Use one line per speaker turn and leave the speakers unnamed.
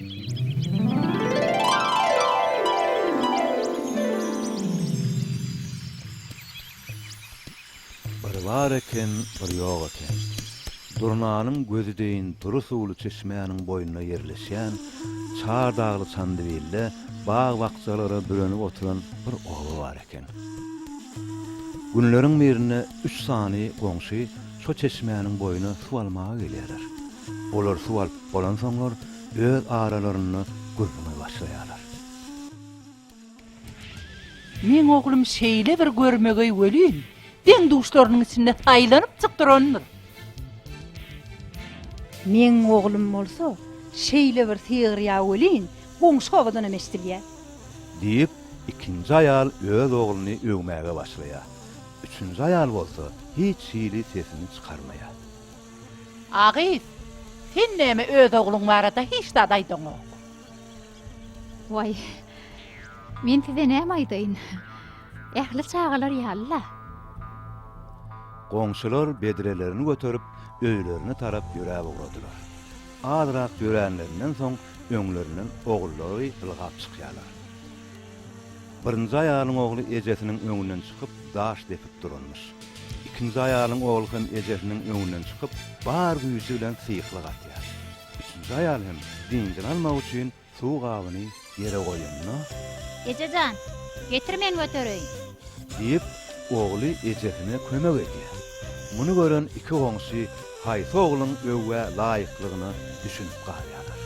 Bir var eken, bir yok eken. Durnanın gözü deyin duru sulu çeşmeyanın boyuna yerleşen, çağır dağlı çandiville bağ vakçalara bürönüp oturan bir oğlu var eken. Günlörün birine 3 sani gongşi, şu çeşmeyanın boyuna su almağa geliyarar. Olar su alıp bolan sonlar, göğüs ağrılarını görmeye başlayalar.
Min oğlum şeyle bir görmegeyi ölüyüm. Den duşlarının içinde taylanıp çıktır
onunla. Min oğlum olsa şeyle bir sığırya ölüyüm. Bunun şovadını meştilye.
Deyip ikinci ayal öz oğlunu övmeye başlaya. Üçüncü ayal olsa hiç hili sesini çıkarmaya.
Agif, Sen näme öz oglun barada da hiç da daydın o.
Vay. Men size näme aýdyn? Ähli çağalar ýalla.
Goňşular bedrelerini götürüp öýlerini tarap ýöräp ugradylar. Azrak ýöränlerinden soň öňlerinden ogullary ylgap çykýarlar. Birinji ýalyň ogly ejesiniň öňünden çykyp daş depip durulmuş. İkinji aýalyň ogly hem ejesiniň öňünden çykyp bar güýji bilen syýklyk atýar. Üçüncü aýal hem diňden almak üçin suw gabyny ýere goýanna
Ejejan, getir men götüreyim.
diýip ogly ejesine kömek edýär. Muny gören iki goňşy haýsy oglyň öwwe laýyklygyny düşünip galýarlar.